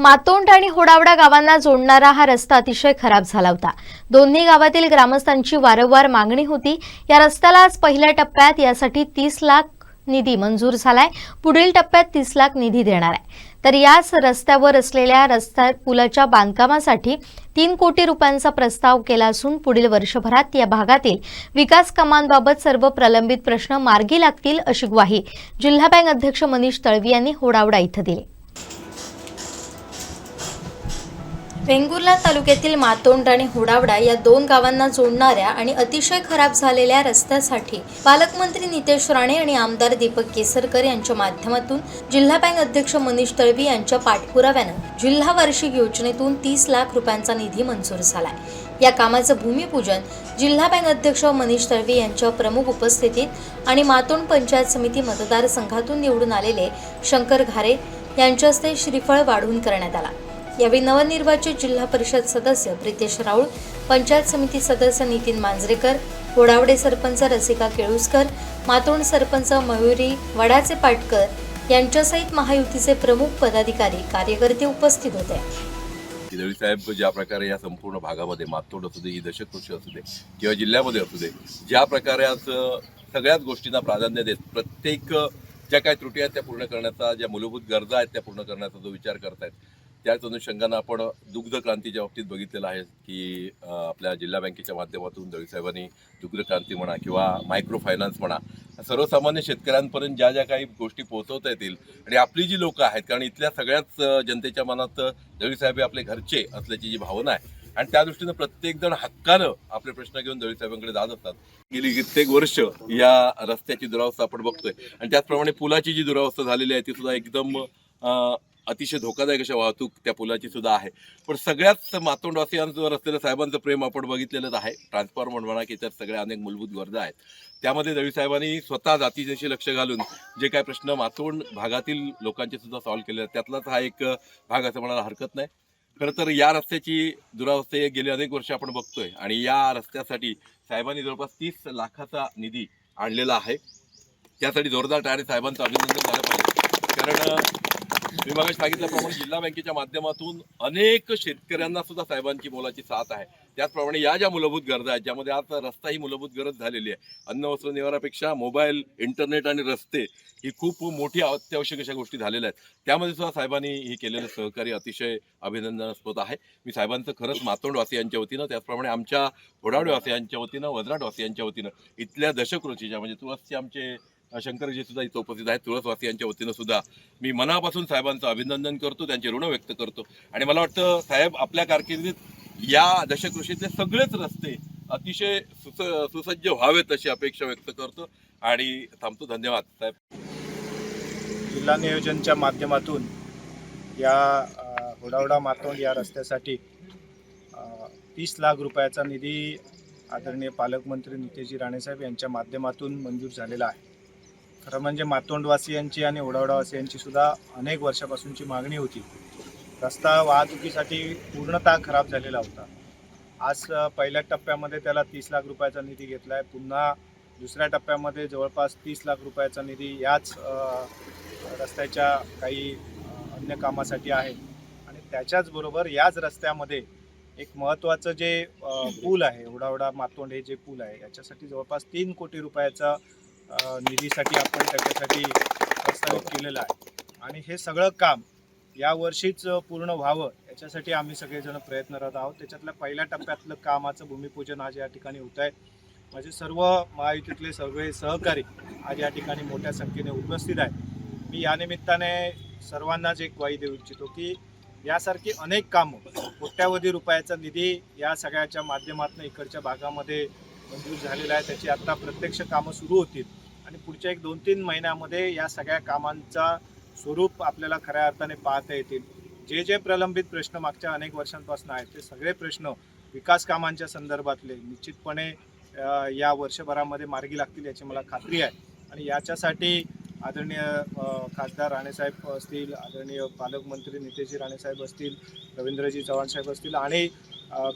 मातोंड आणि होडावडा गावांना जोडणारा हा रस्ता अतिशय खराब झाला होता. दोन्ही गावातील ग्रामस्थांची वारंवार मागणी होती. या रस्त्याला आज पहिल्या टप्प्यात यासाठी तीस लाख निधी मंजूर झालाय. पुढील टप्प्यात तीस लाख निधी देणार आहे. तर याच रस्त्यावर असलेल्या रस्त्या पुलाच्या बांधकामासाठी तीन कोटी रुपयांचा प्रस्ताव केला असून पुढील वर्षभरात या भागातील विकास कामांबाबत सर्व प्रलंबित प्रश्न मार्गी लागतील अशी ग्वाही जिल्हा बँक अध्यक्ष मनीष तळवी यांनी होडावडा इथं दिली. वेंगुर्ला तालुक्यातील मातोंड आणि होडावडा या दोन गावांना जोडणाऱ्या आणि अतिशय खराब झालेल्या रस्त्यासाठी पालकमंत्री नितेश राणे आणि आमदार दीपक केसरकर यांच्या माध्यमातून जिल्हा बँक अध्यक्ष मनीष तळवी यांच्या पाठपुराव्यानं जिल्हा वार्षिक योजनेतून तीस लाख रुपयांचा निधी मंजूर झालाय. या कामाचं भूमिपूजन जिल्हा बँक अध्यक्ष मनीष तळवी यांच्या प्रमुख उपस्थितीत आणि मातोंड पंचायत समिती मतदारसंघातून निवडून आलेले शंकर घारे यांच्या हस्ते श्रीफळ वाढून करण्यात आला. यावेळी नवनिर्वाचित जिल्हा परिषद सदस्य प्रितेश राऊळ पंचायत समिती सदस्य नितीन मांजरेकर होडावडे सरपंच रसिका केळुसकर मातोंड सरपंच मयुरी वडाचे पाटकर यांच्यासहित महायुतीचे प्रमुख पदाधिकारी कार्यकर्ते उपस्थित होते. दळवी साहेब ज्या प्रकारे या संपूर्ण भागामध्ये मातोड असू दे ही दशक कृषी असू दे किंवा जिल्ह्यामध्ये असू दे ज्या प्रकारे आज सगळ्याच गोष्टींना प्राधान्य देत प्रत्येक ज्या काही त्रुटी आहेत त्या पूर्ण करण्याचा ज्या मूलभूत गरजा आहेत त्या पूर्ण करण्याचा जो विचार करतायत त्याच अनुषंगानं आपण दुग्ध क्रांतीच्या बाबतीत बघितलेलं आहे की आपल्या जिल्हा बँकेच्या माध्यमातून दळीसाहेबांनी दुग्ध क्रांती म्हणा किंवा मायक्रो फायनान्स म्हणा सर्वसामान्य शेतकऱ्यांपर्यंत ज्या ज्या काही गोष्टी पोहोचवता येतील आणि आपली जी लोकं आहेत कारण इथल्या सगळ्याच जनतेच्या मनात दळीसाहेब हे आपले घरचे असल्याची जी भावना आहे आणि त्या दृष्टीनं प्रत्येकजण हक्कानं आपले प्रश्न घेऊन दळीसाहेबांकडे जात असतात. गेली कित्येक वर्ष या रस्त्याची दुरावस्था आपण बघतोय आणि त्याचप्रमाणे पुलाची जी दुरावस्था झालेली आहे ती सुद्धा एकदम अतिशय धोकादायक अशा वाहतूक त्या पुलाची सुद्धा आहे. पण सगळ्याच मातोंडवासियांवर असलेलं साहेबांचं प्रेम आपण बघितलेलंच आहे. ट्रान्सफॉर्मर म्हणा की इतर सगळ्या अनेक मूलभूत गरजा आहेत. त्यामध्ये दळीसाहेबांनी स्वतः जातीजशी लक्ष घालून जे काही प्रश्न मातोंड भागातील लोकांचे सुद्धा सॉल्व्ह केले आहेत. त्यातलाच हा एक भाग असं म्हणायला हरकत नाही. खरं तर या रस्त्याची दुरावस्था गेली अनेक वर्ष आपण बघतोय. आणि या रस्त्यासाठी साहेबांनी जवळपास तीस लाखाचा निधी आणलेला आहे. त्यासाठी जोरदार टाळे साहेबांचं अभिनंदन झालं पाहिजे. कारण मी मग सांगितल्याप्रमाणे जिल्हा बँकेच्या माध्यमातून अनेक शेतकऱ्यांना सुद्धा साहेबांची मोलाची साथ आहे. त्याचप्रमाणे या ज्या मूलभूत गरजा आहेत ज्यामध्ये आज रस्ता ही मूलभूत गरज झालेली आहे. अन्न वस्त्र निवारापेक्षा मोबाईल इंटरनेट आणि रस्ते ही खूप मोठी अत्यावश्यक अशा गोष्टी झालेल्या आहेत. त्यामध्ये सुद्धा साहेबांनी हे केलेलं सहकार्य अतिशय अभिनंदनास्पद आहे. मी साहेबांचं खरंच मातोंडवासियांच्या वतीनं त्याचप्रमाणे आमच्या घोडावडेवासियांच्या वतीनं वजराटवासियांच्या वतीनं इथल्या दशकृषीच्या म्हणजे तुळसचे आमचे शंकरजी सुद्धा इथं उपस्थित आहेत. तुळसवासियांच्या वतीनं सुद्धा मी मनापासून साहेबांचं अभिनंदन करतो त्यांचे ऋण व्यक्त करतो. आणि मला वाटतं साहेब आपल्या कारकिर्दीत या दशकृषीतले सगळेच रस्ते अतिशय सुस सुसज्ज व्हावेत अशी अपेक्षा व्यक्त करतो. आणि थांबतो. धन्यवाद साहेब. जिल्हा नियोजनच्या माध्यमातून या अ, होडावडा मातोंड या रस्त्यासाठी तीस लाख रुपयाचा निधी आदरणीय पालकमंत्री नितेशजी राणेसाहेब यांच्या माध्यमातून मंजूर झालेला आहे. खरं म्हणजे मातोंडवासियांची आणि होडावडावासियांची सुद्धा अनेक वर्षापासूनची मागणी होती. रस्ता वाहतुकीसाठी पूर्णतः खराब झालेला होता. आज पहिल्या टप्प्यामध्ये त्याला तीस लाख रुपयाचा निधी घेतला आहे पुन्हा दुसऱ्या टप्प्यामध्ये जवळपास तीस लाख रुपयाचा निधी याच रस्त्याच्या काही अन्य कामासाठी आहे. आणि त्याच्याचबरोबर याच रस्त्यामध्ये एक महत्त्वाचं जे पूल आहे उडावडा मातोंड हे जे पूल आहे याच्यासाठी जवळपास तीन कोटी रुपयाचा निधीसाठी आपण त्याच्यासाठी प्रस्तावित केलेलं आहे. आणि हे सगळं काम यावर्षीच पूर्ण व्हावं याच्यासाठी आम्ही सगळेजण प्रयत्नरत आहोत. त्याच्यातल्या पहिल्या टप्प्यातलं कामाचं भूमिपूजन आज या ठिकाणी होत आहे माझे सर्व महायुतीतले सगळे सहकारी आज या ठिकाणी मोठ्या संख्येने उपस्थित आहेत. मी यानिमित्ताने सर्वांनाच एक ग्वाही देऊ इच्छितो की यासारखी अनेक कामं कोट्यावधी रुपयाचा निधी या सगळ्याच्या माध्यमातून इकडच्या भागामध्ये मंजूर झालेला आहे. त्याची आत्ता प्रत्यक्ष कामं सुरू होतील. आणि पुढच्या एक दोन तीन महिन्यामध्ये या सगळ्या कामांचा स्वरूप आपल्याला खऱ्या अर्थाने पाहता येतील. जे जे प्रलंबित प्रश्न मागच्या अनेक वर्षांपासून आहेत ते सगळे प्रश्न विकास कामांच्या संदर्भातले निश्चितपणे या वर्षभरामध्ये मार्गी लागतील याची मला खात्री आहे. आणि याच्यासाठी आदरणीय खासदार राणेसाहेब असतील आदरणीय पालकमंत्री नितेशजी राणेसाहेब असतील रवींद्रजी चव्हाण साहेब असतील आणि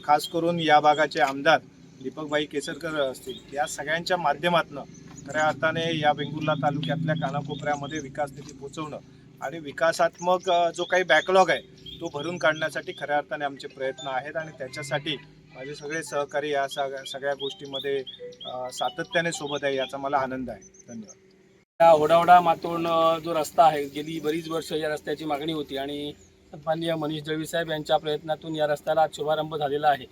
खास करून या भागाचे आमदार दीपकबाई केसरकर असतील या सगळ्यांच्या माध्यमातून खऱ्या अर्थाने या वेंगुर्ला तालुक्यातल्या कानाकोपऱ्यामध्ये विकास निधी पोचवणं आणि विकासात्मक जो काही बॅकलॉग आहे तो भरून काढण्यासाठी खऱ्या अर्थाने आमचे प्रयत्न आहेत आणि त्याच्यासाठी माझे सगळे सहकारी या सग सगळ्या गोष्टीमध्ये सातत्याने सोबत आहे याचा मला आनंद आहे. धन्यवाद. या होडावडा मातोंड जो रस्ता आहे गेली बरीच वर्ष या रस्त्याची मागणी होती आणि सन्माननीय मनीष दळवी साहेब यांच्या प्रयत्नातून या रस्त्याला आज शुभारंभ झालेला आहे.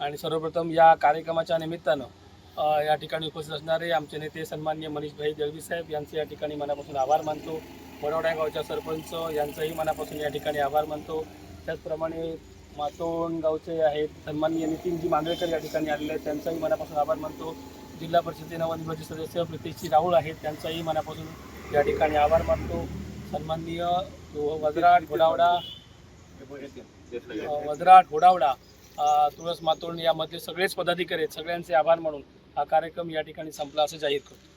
आणि सर्वप्रथम या कार्यक्रमाच्या निमित्तानं या ठिकाणी उपस्थित असणारे आमचे नेते सन्मान्य मनीषभाई दळवी साहेब यांचे या ठिकाणी मनापासून आभार मानतो. वडवडा गावच्या सरपंच यांचंही मनापासून या ठिकाणी आभार मानतो. त्याचप्रमाणे मातोंड गावचे आहेत सन्माननीय नितीनजी मांगळेकर या ठिकाणी आलेले आहेत त्यांचाही मनापासून आभार मानतो. जिल्हा परिषदेचे नवनिर्वाचित सदस्य प्रितेशजी राहुल आहेत त्यांचाही मनापासून या ठिकाणी आभार मानतो. सन्माननीय वजराट घोडावडा वज्राट वजराट घोडावडा तुळस मातोंड यामधले सगळेच पदाधिकारी आहेत सगळ्यांचे आभार म्हणून हा कार्यक्रम या ठिकाणी संपला असं जाहीर करतो.